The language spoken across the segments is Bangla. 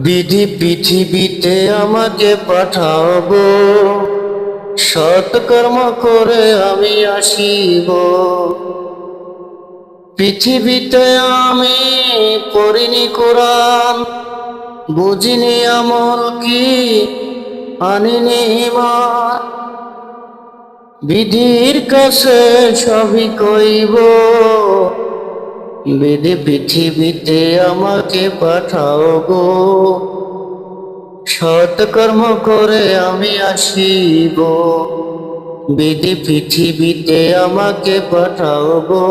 বিধি পৃথিবীতে আমাকে পাঠাবো। সৎকর্ম করে আমি আসিব। পৃথিবীতে আমি পড়িনি কোরআন, বুঝিনি আমল কি, আনিনি বিধির কাছে সবই কইব। বিধি পৃথিবীতে আমাকে পাঠাও গো। সৎকর্ম করে আমি আসিব। বিধি পৃথিবীতে আমাকে পাঠাও গো।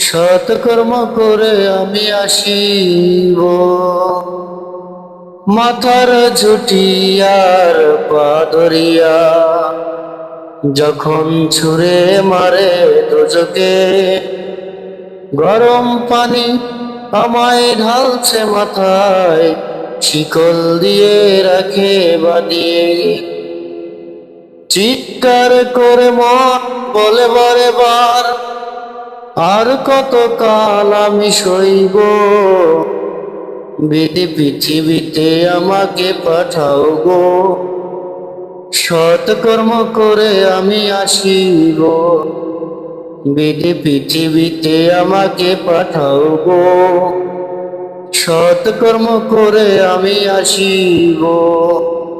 সৎকর্ম করে আমি আসিব। মাথার ঝুটিয়ার পাদরিয়া যখন ছুঁড়ে মারে দুজকে গরম পানি আমায় ঢালছে মাথায়, শিকল দিয়ে রাখে বানিয়ে চিৎকার করে মন বলে বারে বার, আর কত কাল আমি সইব? বিধি পৃথিবীতে আমাকে পাঠাও গো। সৎকর্ম করে আমি আসিব। বিধি পৃথিবীতে আমাকে পাঠাও গো। সৎকর্ম করে আমি আসিব।